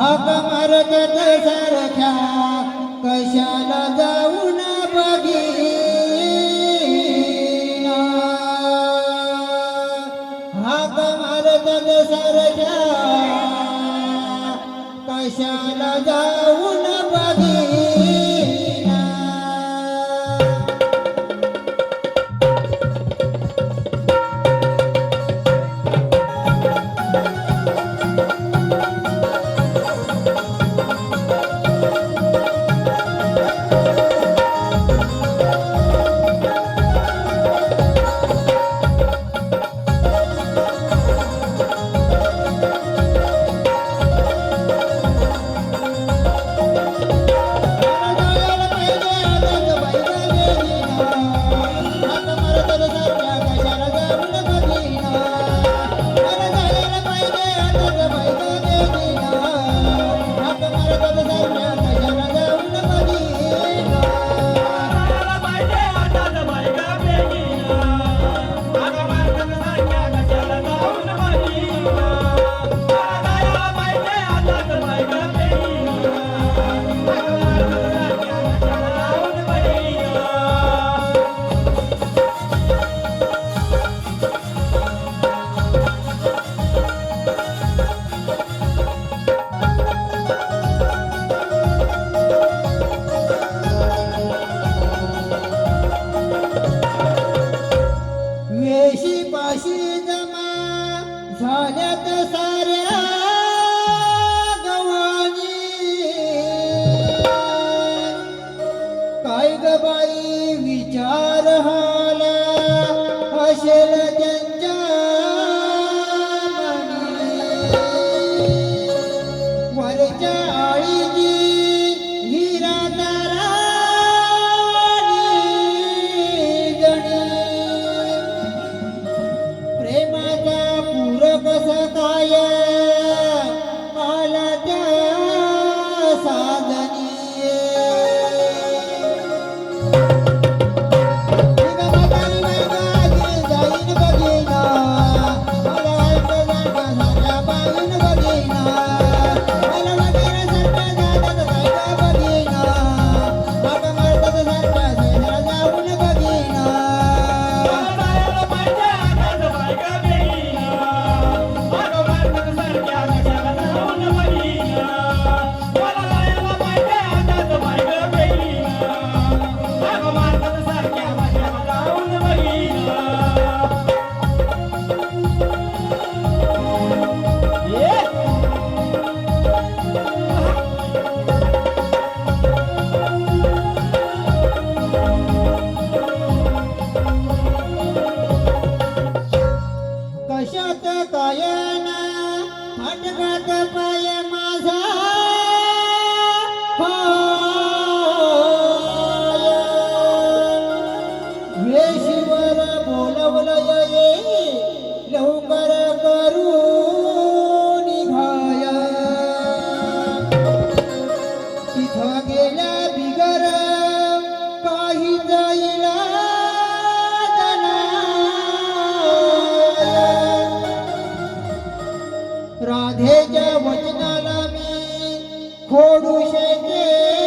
हाक मारत सारख्या कशाला जाऊन बघी हाक मारत सारख्या कशाला जाऊ झाला असेल त्यांच्या वरच्या आळी ખોડું છે કે